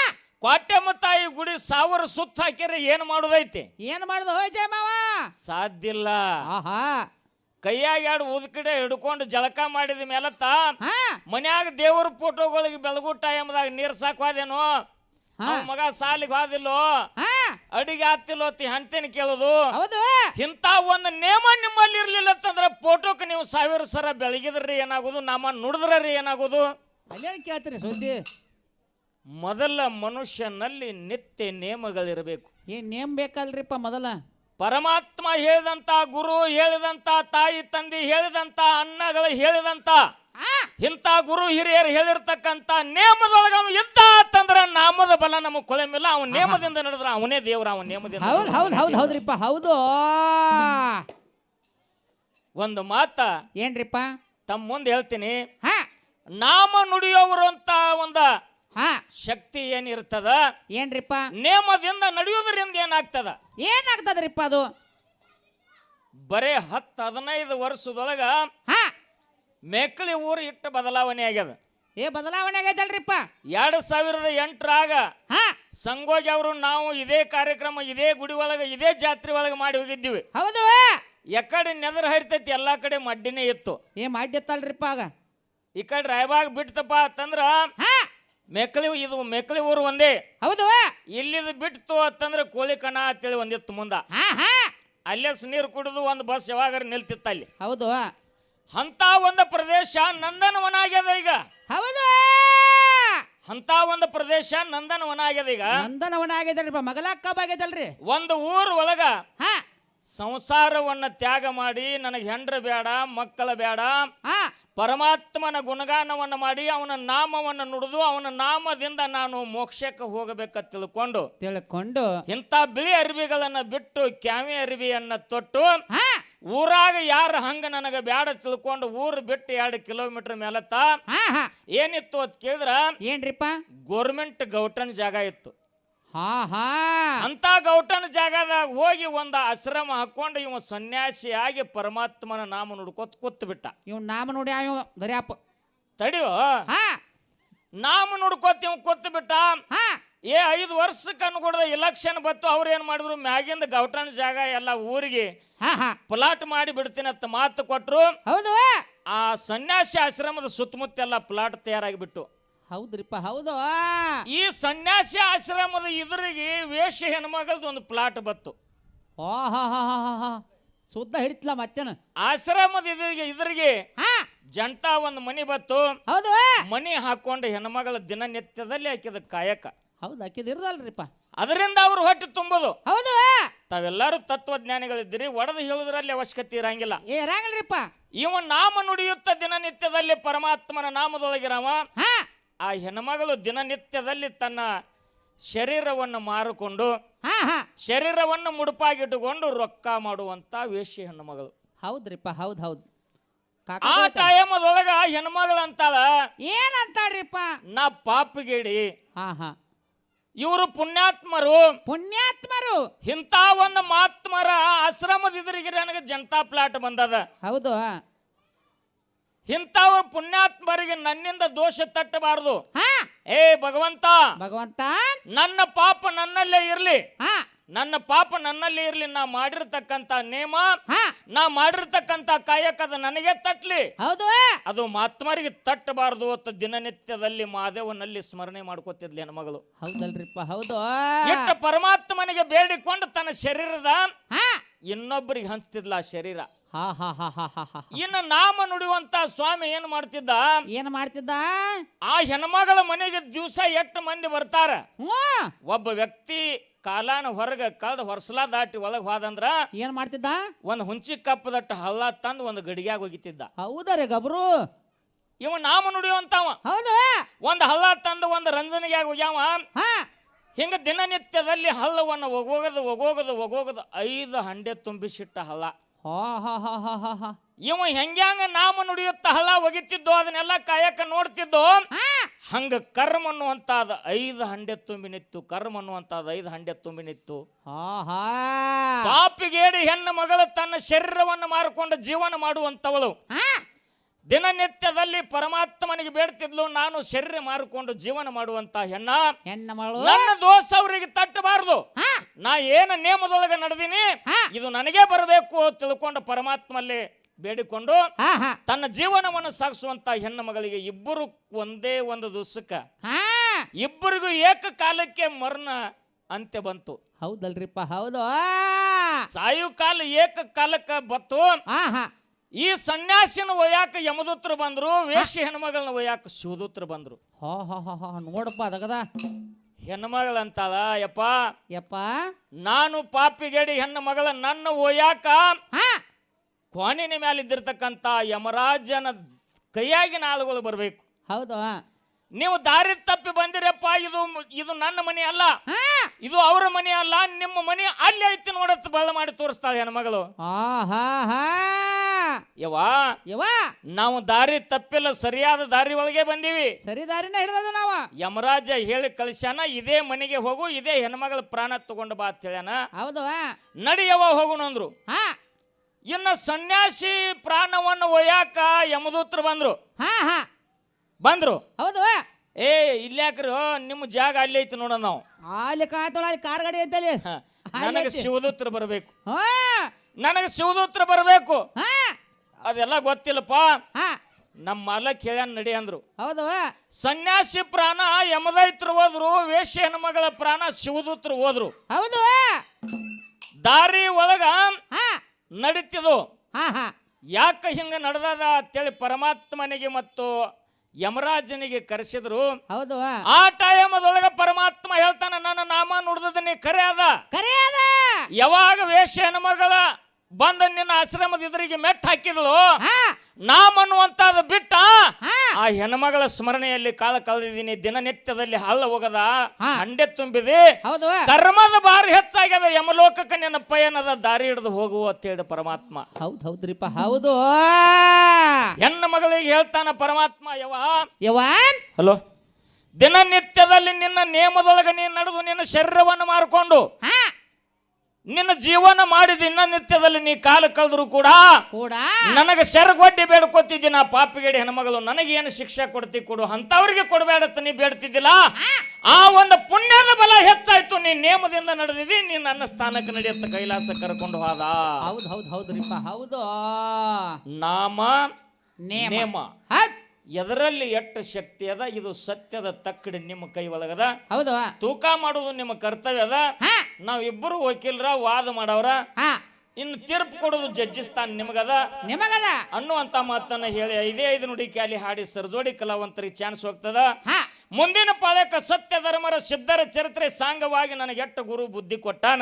ಕ್ವಾಟ್ಯಮ್ಮ ತಾಯಿ ಗುಡಿ ಸಾವಿರ ಸುತ್ತ ಹಾಕಿದ್ರೆ ಏನು ಮಾಡುದೈತಿ? ಏನ್ ಮಾಡುದು ಹೋಯ್ ಜಯ ಮಾವ? ಸಾಧ್ಯ ಇಲ್ಲ. ಆಹಾ. ಕೈಯಾಗ ಎರಡು ಉದ್ಕಿಡೆ ಹಿಡ್ಕೊಂಡು ಜಳಕ ಮಾಡಿದ ಮೇಲೆ ತಾ ಮನ್ಯಾಗ ದೇವ್ರ ಫೋಟೋಗಳಿಗೆ ಬೆಳಗು ಎಂಬುದಾಗ ನೀರ್ ಸಾಕು ಹೋದೇನು? ಮಗ ಸಾಲಿಗೆ ಹೋದಿಲ್ಲೋ? ಅಡಿಗೆ ಆಗ್ತಿಲ್ಲೋ ಹಂತೇನೆ ಕೇಳೋದು? ಇಂತ ಒಂದು ನೇಮ ನಿಮ್ಮಲ್ಲಿ ಇರ್ಲಿಲ್ಲ ಅಂತಂದ್ರೆ ಫೋಟೋಕ್ಕೆ ನೀವು ಸಾವಿರ ಸರ ಬೆಳಗಿದ್ರಿ ಏನಾಗೋದು? ನಮ್ಮ ನುಡಿದ್ರಿ ಏನಾಗೋದು? ಕೇಳ್ತೀರಿ ಸುದ್ದಿ? ಮೊದಲ ಮನುಷ್ಯನಲ್ಲಿ ನಿತ್ಯ ನೇಮಗಳಿರಬೇಕು. ಏನ್ ನೇಮ್ ಬೇಕಲ್ರಿಪ್ಪ ಮೊದಲ? ಪರಮಾತ್ಮ ಹೇಳಿದಂತ ಗುರು ಹೇಳಿದಂತ ತಾಯಿ ತಂದೆ ಹೇಳಿದಂತ ಅನ್ನಗಳು ಹೇಳಿದಂತ ಇಂಥ ಗುರು ಹಿರಿಯರು ಹೇಳಿರ್ತಕ್ಕಂಥ ನೇಮದೊಳಗ ಅವನು ಇದ್ದ ಅಂತಂದ್ರೆ ನಾಮದ ಬಲ ನಮಗ್ ಕೊಳೆಮಿಲ್ಲ ಅವನ ನೇಮದಿಂದ ನಡೆದ್ರ ಅವನೇ ದೇವ್ರ ಅವನ ನೇಮದಿಂದ ಹೌದು ಹೌದು ಹೌದು ಹೌದ್ರಿಪ್ಪ ಹೌದು. ಒಂದು ಮಾತ ಏನ್ರಿಪ್ಪ? ತಮ್ಮ ಮುಂದೆ ಹೇಳ್ತೀನಿ. ನಾಮ ನುಡಿಯೋರು ಅಂತ ಒಂದ ಹಾ. ಶಕ್ತಿ ಏನಿರ್ತದ? ಏನ್ರಿಪ್ಪ? ನೇಮದಿಂದ ನಡೆಯೋದ್ರಿಂದ ಏನಾಗ್ತದ? ಏನಾಗ್ತದ್ರಿಪ್ಪ ಅದು? ಬರೇ ಹತ್ತು ಹದಿನೈದು ವರ್ಷದೊಳಗ ಹಾ. ಮೆಕ್ಕಳಿ ಊರು ಇಟ್ಟು ಬದಲಾವಣೆ ಆಗ್ಯದ. ಏ ಬದಲಾವಣೆ ಆಗೈತಲ್ರಿಪ್ಪ. ಎರಡ್ ಸಾವಿರದ ಎಂಟರಾಗ ಹಾ. ಸಂಗೋಜಿ ಅವರು ನಾವು ಇದೇ ಕಾರ್ಯಕ್ರಮ ಇದೇ ಗುಡಿ ಒಳಗ ಇದೇ ಜಾತ್ರೆ ಒಳಗ ಮಾಡಿ ಹೋಗಿದ್ದೀವಿ. ಹೌದು. ಎಕಡೆ ನೆದರ್ ಹರಿತೈತಿ ಎಲ್ಲಾ ಕಡೆ ಮಡ್ಡಿನೇ ಇತ್ತು. ಏ ಮಾಡಿತ್ತಲ್ರಿಪ್ಪ ಆಗ. ಈ ಕಡೆ ರಾಯಬಾಗ್ ಬಿಡ್ತಪ್ಪ ಅಂತಂದ್ರ ಹಾ. ಮೆಕ್ಕಳಿ ಇದು ಮೆಕ್ಕಲಿ ಊರು ಒಂದೇ. ಹೌದು. ಇಲ್ಲಿದ್ ಬಿಟ್ಟು ಅಂತಂದ್ರೆ ಕೋಳಿ ಕಣ ಅಂತೇಳಿ ಒಂದಿತ್ತು ಮುಂದ. ಹಾ ಹಾ. ಅಲ್ಲೇ ನೀರು ಕುಡಿದು ಒಂದು ಬಸ್ ಯಾವಾಗ ನಿಲ್ತಿತ್ತ ಅಲ್ಲಿ. ಹೌದು. ಅಂತ ಒಂದು ಪ್ರದೇಶ ನಂದನವನ ಆಗ್ಯದ ಈಗ. ಹೌದು. ಅಂತ ಒಂದು ಪ್ರದೇಶ ನಂದನವನ ಆಗ್ಯದ ಈಗ ನಂದನವನ ಆಗೈತಲ್ರಿಪ್ಪ ಮಗಲಕ್ಕ ಆಗೈತಲ್ರಿ ಒಂದು ಊರು ಒಳಗ ಹಾ. ಸಂಸಾರವನ್ನ ತ್ಯಾಗ ಮಾಡಿ ನನಗೆ ಹೆಂಡ್ರ ಬೇಡ ಮಕ್ಕಳ ಬೇಡ ಹಾ. ಪರಮಾತ್ಮನ ಗುಣಗಾನವನ್ನು ಮಾಡಿ ಅವನ ನಾಮವನ್ನು ನುಡಿದು ಅವನ ನಾಮದಿಂದ ನಾನು ಮೋಕ್ಷಕ್ಕೆ ಹೋಗಬೇಕ ತಿಳ್ಕೊಂಡು ತಿಳ್ಕೊಂಡು ಇಂಥ ಬಿಳಿ ಅರಿವಿಗಳನ್ನ ಬಿಟ್ಟು ಕ್ಯಾಮಿ ಅರಿವಿಯನ್ನ ತೊಟ್ಟು ಊರಾಗ ಯಾರು ಹಂಗ ನನಗೆ ಬ್ಯಾಡ ತಿಳ್ಕೊಂಡು ಊರು ಬಿಟ್ಟು ಎರಡು ಕಿಲೋಮೀಟರ್ ಮೇಲತ್ತ ಏನಿತ್ತು ಅಂತ ಕೇಳಿದ್ರ ಏನ್ರಿಪ್ಪ? ಗೋರ್ಮೆಂಟ್ ಗೌಟನ್ ಜಾಗ ಇತ್ತು. ಹಾ ಹಾ. ಅಂತ ಗೌಟನ ಜಾಗದಾಗ ಹೋಗಿ ಒಂದು ಆಶ್ರಮ ಹಾಕೊಂಡು ಇವ ಸನ್ಯಾಸಿಯಾಗಿ ಪರಮಾತ್ಮನ ನಾಮ ನೋಡ್ಕೋತ ಕೂತ್ ಬಿಟ್ಟ. ಇವ್ ನಾಮ ನೋಡಿ ಅವ ದರ್ಯಾಪ ತಡಿಯೋ? ಹಾ. ನಾಮ ನೋಡ್ಕೋತ ಇವ್ ಕೂತ್ ಬಿಟ್ಟ. ಹಾ. ಏ ಐದು ವರ್ಷಕ್ಕೆ ಅನ್ಕೊಡ್ದ ಇಲೆಕ್ಷನ್ ಬತ್ತು ಅವ್ರು ಏನ್ ಮಾಡಿದ್ರು? ಮ್ಯಾಗಿಂದ ಗೌಟನ್ ಜಾಗ ಎಲ್ಲ ಊರಿಗೆ ಹಾ ಹಾ. ಪ್ಲಾಟ್ ಮಾಡಿ ಬಿಡ್ತೀನಿ ಅಂತ ಮಾತು ಕೊಟ್ರು. ಹೌದು. ಆ ಸನ್ಯಾಸಿ ಆಶ್ರಮದ ಸುತ್ತಮುತ್ತ ಎಲ್ಲ ಪ್ಲಾಟ್ ತಯಾರಾಗಿ ಬಿಟ್ಟು. ಹೌದ್ರಿಪ್ಪ ಹೌದು. ಈ ಸನ್ಯಾಸಿ ಆಶ್ರಮದ ಇದ್ರಿಗೆ ವೇಷ ಹೆಣ್ಮಗಳದ್ದು ಒಂದು ಪ್ಲಾಟ್ ಬತ್ತು ಆ ಹಾ ಹಾ ಹಾ ಹಾ ಹಾ. ಸುದ್ದ ಹಿಡಿತ್ಲ ಮತ್ತೇನು? ಆಶ್ರಮದ ಇದ್ರಿಗೆ ಇದ್ರಿಗೆ ಹಾ! ಜಂಟ ಒಂದು ಮನಿ ಬತ್ತು ಹೌದು. ಮನಿ ಹಾಕೊಂಡು ಹೆಣ್ಮಗಳ ದಿನನಿತ್ಯದಲ್ಲಿ ಹಾಕಿದ ಕಾಯಕ. ಹೌದು ಹಾಕಿದಿರ್ದಲ್ರಿಪ್ಪ ಇರ್ದಲ್ರಿಪ್ಪ. ಅದರಿಂದ ಅವ್ರು ಹೊಟ್ಟೆ ತುಂಬುದು. ಹೌದು. ತಾವೆಲ್ಲರೂ ತತ್ವಜ್ಞಾನಿಗಳಿದ್ದೀರಿ ಒಡೆದು ಹೇಳುದ್ರಲ್ಲಿ ಅವಶ್ಯಕತೆ ಇರಂಗಿಲ್ಲ. ಏ ಇರಂಗಿಲ್ರಿಪ್ಪ. ಇವ ನಾಮ ನುಡಿಯುತ್ತ ದಿನನಿತ್ಯದಲ್ಲಿ ಪರಮಾತ್ಮನ ನಾಮದೊಳಗಿರವ. ಹಾ! ಆ ಹೆಣ್ಮಗಳು ದಿನನಿತ್ಯದಲ್ಲಿ ತನ್ನ ಶರೀರವನ್ನು ಮಾರಿಕೊಂಡು ಹಾ ಹಾ. ಶರೀರವನ್ನು ಮುಡುಪಾಗಿಟ್ಟುಕೊಂಡು ರೊಕ್ಕ ಮಾಡುವಂತ ವೇಶ್ಯ ಹೆಣ್ಮಗಳು. ಹೌದ್ರಿಪ್ಪ ಹೌದ್ ಹೌದ್. ಆ. ಟೈಮದೊಳಗ ಹೆಣ್ಮಗಳು ಅಂತಾಳ ಏನಂತಾಳ್ರಿಪ್ಪ? ನಾ ಪಾಪಿಗೇಡಿ. ಹಾ ಹಾ. ಇವರು ಪುಣ್ಯಾತ್ಮರು. ಪುಣ್ಯಾತ್ಮರು. ಇಂಥ ಒಂದು ಮಾತ್ಮರ ಆಶ್ರಮದ ಎದುರಿಗೆ ನನಗೆ ಜನತಾ ಪ್ಲಾಟ್ ಬಂದದ. ಹೌದು ಇಂಥವ್ರ ಪುಣ್ಯಾತ್ಮರಿಗೆ ನನ್ನಿಂದ ದೋಷ ತಟ್ಟಬಾರದು. ಹಾ. ಏ ಭಗವಂತ. ಭಗವಂತ. ನನ್ನ ಪಾಪ ನನ್ನಲ್ಲೇ ಇರ್ಲಿ. ಹಾ. ನನ್ನ ಪಾಪ ನನ್ನಲ್ಲಿ ಇರ್ಲಿ. ನಾ ಮಾಡಿರ್ತಕ್ಕಂತ ನೇಮ ಹಾ. ನಾ ಮಾಡಿರ್ತಕ್ಕಂಥ ಕಾಯಕದ ನನಗೆ ತಟ್ಲಿ. ಹೌದು. ಅದು ಮಾತ್ಮರಿಗೆ ತಟ್ಟಬಾರದು ಅಂತ ದಿನನಿತ್ಯದಲ್ಲಿ ಮಾದೇವನಲ್ಲಿ ಸ್ಮರಣೆ ಮಾಡ್ಕೋತಿದ್ಲಿ ಮಗಳು. ಹೌದಲ್ರಿಪ್ಪ ಹೌದು. ಇಟ್ಟ ಪರಮಾತ್ಮನಿಗೆ ಬೇಡಿಕೊಂಡು ತನ್ನ ಶರೀರದ ಹಾ. ಇನ್ನೊಬ್ಬರಿಗೆ ಹಂಚ್ತಿದ್ಲ ಆ ಶರೀರ. ಇನ್ನು ನಾಮ ನುಡಿಯುವಂತ ಸ್ವಾಮಿ ಏನ್ ಮಾಡ್ತಿದ್ದ? ಏನ್ ಮಾಡ್ತಿದ್ದ? ಆ ಹೆಣ್ಮಗಳ ಮನೆಗೆ ದಿವಸ ಎಷ್ಟು ಮಂದಿ ಬರ್ತಾರ? ಒಬ್ಬ ವ್ಯಕ್ತಿ ಕಾಲಾನ ಹೊರಗ ಕಳೆದ ಹೊರಸಲ ದಾಟಿ ಒಳಗ್ ಹೋದಂದ್ರ ಏನ್ ಮಾಡ್ತಿದ್ದ? ಒಂದ್ ಹುಂಚಿ ಕಪ್ಪದಟ್ಟು ಹಲ್ಲ ತಂದು ಒಂದು ಗಡಿಗ್ಯಾಗ ಹೋಗಿತ್ತಿದ್ದ ಹೌದಾ ರೀ ಗಬ್ರು? ಇವ ನಾಮ ನುಡಿಯುವಂತವ. ಹೌದು. ಒಂದ್ ಹಲ್ಲ ತಂದು ಒಂದು ರಂಜನಿಗೆ ಹೋಗ್ಯಾವ ಹಿಂಗ ದಿನನಿತ್ಯದಲ್ಲಿ ಹಳ್ಳವನ್ನು ಒಗೋಗದು ಒಗೋಗದು ಒಗೋಗದು ಐದು ಹಂಡೆ ತುಂಬಿಸಿಟ್ಟ ಹಲ್ಲ ಇವ ಹೆಂಗ್ಯಾಂಗ ನಾಮ ನುಡಿಯುತ್ತ ಹಳ್ಳ ಒಗಿತಿದ್ದೋ ಅದನ್ನೆಲ್ಲ ಕಾಯಕ ನೋಡ್ತಿದ್ದೋ? ಹಂಗ ಕರ್ಮ ಅನ್ನುವಂತಾದ ಐದು ಹಂಡೆ ತುಂಬಿನಿತ್ತು ಕರ್ಮ ಅನ್ನುವಂತಾದ ಐದು ಹಂಡೆ ತುಂಬಿನಿತ್ತು. ಪಾಪಿಗೇಡಿ ಹೆಣ್ಣು ಮಗಳು ತನ್ನ ಶರೀರವನ್ನು ಮಾರಿಕೊಂಡು ಜೀವನ ಮಾಡುವಂತವಳು. ದಿನನಿತ್ಯದಲ್ಲಿ ಪರಮಾತ್ಮನಿಗೆ ಬೇಡ್ತಿದ್ಲು ನಾನು ಶರೀರ ಮಾರಿಕೊಂಡು ಜೀವನ ಮಾಡುವಂತ ಹೆಣ್ಣ. ಹೆಣ್ಣ ಮಗಳು. ನನ್ನ ದೋಷ ಅವರಿಗೆ ತಟ್ಟಬಾರದು. ನಾ ಏನು ನಿಯಮದೊಳಗೆ ನಡೆದೀನಿ ಇದು ನನಗೆ ಬರಬೇಕು ತಿಳ್ಕೊಂಡು ಪರಮಾತ್ಮಲ್ಲಿ ಬೇಡಿಕೊಂಡು ತನ್ನ ಜೀವನವನ್ನು ಸಾಗಿಸುವಂತ ಹೆಣ್ಣು ಮಗಳಿಗೆ ಇಬ್ಬರು ಒಂದೇ ಒಂದು ದಿವಸಕ್ಕ ಹಾ. ಇಬ್ಬರಿಗೂ ಏಕಕಾಲಕ್ಕೆ ಮರಣ ಅಂತ್ಯ ಬಂತು. ಹೌದಲ್ರಿಪ್ಪ ಹೌದು. ಸಾಯು ಕಾಲ ಏಕಕಾಲಕ್ಕ ಬತ್ತು. ಈ ಸನ್ಯಾಸಿನ ಒಯ್ಯಾಕ ಯಮದೂತ್ರ ಬಂದ್ರು ವೇಶ್ಯ ಹೆಣ್ಮಗಳನ್ನ ಒಯ್ಯಾಕ ಶಿವದೂತ್ರ ಬಂದ್ರು. ಹಾ ಹಾ ಹಾ ಹಾ ನೋಡಪ್ಪ ಅದಗದ. ಹೆಣ್ಮಗಳಂತಾಳ ಯಪ್ಪ. ಯಪ್ಪ. ನಾನು ಪಾಪಿಗೇಡಿ ಹೆಣ್ಣು ಮಗಳ ನನ್ನ ಒಯ್ಯಾಕ ಹಾ. ಕೋಣಿನ ಮೇಲೆ ಇದ್ದಿರ್ತಕ್ಕಂಥ ಯಮರಾಜನ ಕೈಯಾಗಿನ ಆಳುಗಳು ಬರಬೇಕು. ಹೌದು. ನೀವು ದಾರಿ ತಪ್ಪಿ ಬಂದಿರಪ್ಪ ಇದು ಇದು ನನ್ನ ಮನೆ ಅಲ್ಲ. ಇದು ಅವರ ಮನೆ ಅಲ್ಲ ನಿಮ್ಮ ಮನೆ ಅಲ್ಲಿ ಐತಿ ನೋಡತ್ ಬಳ್ಳ ಮಾಡಿ ತೋರಿಸ್ತಾಳೆ ಹೆಣ್ಮಗಳು. ಯವಾ ಯವಾ ನಾವು ದಾರಿ ತಪ್ಪಿಲ್ಲ ಸರಿಯಾದ ದಾರಿ ಒಳಗೆ ಬಂದೀವಿ. ಸರಿ ದಾರಿನ ಹಿಡಿದದು ನಾವ. ಯಮರಾಜ ಹೇಳಿ ಕಳಿಸ್ಯಾನ ಇದೇ ಮನೆಗೆ ಹೋಗು ಇದೇ ಹೆಣ್ಮಗಳ ಪ್ರಾಣ ತಗೊಂಡು ಬಾ ಅಂತ ಹೇಳ್ಯಾನ. ಹೌದು ನಡಿಯವ ಹೋಗುಣ ಅಂದ್ರು. ಹಾ. ಇನ್ನು ಸನ್ಯಾಸಿ ಪ್ರಾಣವನ್ನು ಒಯ್ಯಾಕ ಯಮದೂತ್ರ ಬಂದ್ರು. ಹಾ ಹಾ. ಬಂದ್ರು. ಹೌದು. ಏ ಇಲ್ಯಾಕ್ರಿ ನಿಮ್ಮ ಜಾಗ ಅಲ್ಲಿ ಐತಿ ನೋಡ ನಾವು. ಅಲ್ಲಿ ಕಾಯ್ತೋಳ ಅಲ್ಲಿ ಕಾರ್ ಗಾಡಿ ಐತಲ್ಲಿ ನನಗೆ ಶಿವದೂತ್ರ ಬರಬೇಕು. ಹಾ. ನನಗೆ ಶಿವದೂತ್ರ ಬರಬೇಕು. ಹಾ. ಅದೆಲ್ಲ ಗೊತ್ತಿಲ್ಲಪ್ಪ. ಹಾ. ನಮ್ಮ ಮಲ್ಲ ಹೇಳ್ಯಾನ ನಡಿ ಅಂದ್ರು. ಹೌದು. ಸನ್ಯಾಸಿ ಪ್ರಾಣ ಯಮದೈತ್ರ ಹೋದ್ರು ವೇಷ ಹೆಣ್ಮಗಳ ಪ್ರಾಣ ಶಿವದೂತ್ರ ಹೋದ್ರು. ಹೌದು. ದಾರಿ ಒಳಗ ಹಾ. ನಡೀತಿದು ಹಾ ಹಾ. ಯಾಕೆ ಹಿಂಗ ನಡೆದದ ಅಂತೇಳಿ ಪರಮಾತ್ಮನಿಗೆ ಮತ್ತು ಯಮರಾಜನಿಗೆ ಕರೆಸಿದ್ರು ಹೌದು. ಆ ಟೈಮದೊಳಗ ಪರಮಾತ್ಮ ಹೇಳ್ತಾನ ನನ್ನ ನಾಮ ನುಡಿದ ನೀ ಕರೆ ಅದ ಕರೆ ಅದ ಯಾವಾಗ ವೇಷ ಹೆಣ್ಮಗಳ ಬಂದ ನಿನ್ನ ಆಶ್ರಮದ ಎದುರಿಗೆ ಮೆಟ್ ಹಾಕಿದ್ಲು ಹಾ. ನಾಮ ಅನ್ನುವಂತಾದ ಬಿಟ್ಟ ಹೆಣ್ಮಗಳ ಸ್ಮರಣೆಯಲ್ಲಿ ಕಾಲ ಕಳೆದಿದ್ದೀನಿ. ದಿನನಿತ್ಯದಲ್ಲಿ ಹಲ್ಲ ಹೋಗದ ಹಂಡೆ ತುಂಬಿದೆ. ಹೌದು. ಕರ್ಮದ ಬಾರಿ ಹೆಚ್ಚಾಗ್ಯದ ಯಮಲೋಕಕ್ಕೆ ನಿನ್ನ ಪಯಣದ ದಾರಿ ಹಿಡಿದು ಹೋಗುವ ಅಂತ ಹೇಳಿದ ಪರಮಾತ್ಮ. ಹೌದು ಹೌದ್ರಿಪ್ಪ. ಹೌದು. ಹೆಣ್ಣ ಮಗಳಿಗೆ ಹೇಳ್ತಾನ ಪರಮಾತ್ಮ ಯವ ಯವ್ವ. ಹಲೋ. ದಿನನಿತ್ಯದಲ್ಲಿ ನಿನ್ನ ನೇಮದೊಳಗೆ ನೀನು ನಡೆದು ನಿನ್ನ ಶರೀರವನ್ನು ಮಾರಿಕೊಂಡು ಹಾ. ನಿನ್ನ ಜೀವನ ಮಾಡಿದ ನಿತ್ಯದಲ್ಲಿ ನೀ ಕಾಲ ಕಳೆದ್ರು ಕೂಡ ಕೂಡ ನನಗೆ ಸೆರಗೊಡ್ಡಿ ಬೇಡ್ಕೊತಿದ್ದೀನಿ ಪಾಪಿಗೆಡಿ ಪಾಪಿಗೇಡಿ ಹೆಣ್ಮಗಳು ನನಗೇನು ಶಿಕ್ಷೆ ಕೊಡ್ತಿ ಕೊಡು ಅಂತವ್ರಿಗೆ ಕೊಡಬೇಡತ್ತ ನೀ ಬೇಡ್ತಿದ್ದಿಲ್ಲ? ಆ ಒಂದು ಪುಣ್ಯದ ಬಲ ಹೆಚ್ಚಾಯ್ತು ನೀ ನೇಮದಿಂದ ನಡೆದಿದ್ದಿ ನೀ ನನ್ನ ಸ್ಥಾನಕ್ಕೆ ನಡೆಯುತ್ತ ಕೈಲಾಸ ಕರ್ಕೊಂಡು ಹೋದ. ಹೌದು ಹೌದು ಹೌದ್ರಿಪ್ಪ ಹೌದು. ನಾಮ ನೇಮ. ಎದರಲ್ಲಿ ಎಷ್ಟು ಶಕ್ತಿ ಅದ ಇದು ಸತ್ಯದ ತಕ್ಕಡಿ ನಿಮ್ಮ ಕೈ ಒಳಗದ. ಹೌದು. ತೂಕ ಮಾಡೋದು ನಿಮ್ಮ ಕರ್ತವ್ಯ ಅದ. ಹಾ. ನಾವ್ ಇಬ್ಬರು ವಕೀಲರ ವಾದ ಮಾಡವ್ರ. ಇನ್ನು ತೀರ್ಪು ಕೊಡೋದು ಜಡ್ಜಿಸ್ ಸ್ಥಾನ ನಿಮಗದ. ನಿಮಗದ. ಅನ್ನುವಂತ ಮಾತನ್ನ ಹೇಳಿ ಐದೇ ಐದು ನುಡಿ ಕ್ಯಾಲಿ ಹಾಡಿ ಸರ್ಜೋಡಿ ಕಲಾವಂತರಿಗೆ ಚಾನ್ಸ್ ಹೋಗ್ತದ. ಮುಂದಿನ ಪಾಳಕ ಸತ್ಯ ಧರ್ಮರ ಸಿದ್ಧರ ಚರಿತ್ರೆ ಸಾಂಗವಾಗಿ ನನಗೆ ಎಟ್ಟು ಗುರು ಬುದ್ಧಿ ಕೊಟ್ಟಾನ.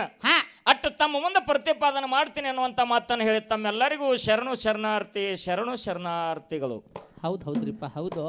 ಅಟ್ಟು ತಮ್ಮ ಮುಂದೆ ಪ್ರತಿಪಾದನೆ ಮಾಡ್ತೀನಿ ಅನ್ನುವಂತ ಮಾತನ್ನು ಹೇಳಿ ತಮ್ಮೆಲ್ಲರಿಗೂ ಶರಣು ಶರಣಾರ್ಥಿ ಶರಣು ಶರಣಾರ್ಥಿಗಳು. ಹೌದು ಹೌದ್ರಿಪ್ಪ ಹೌದು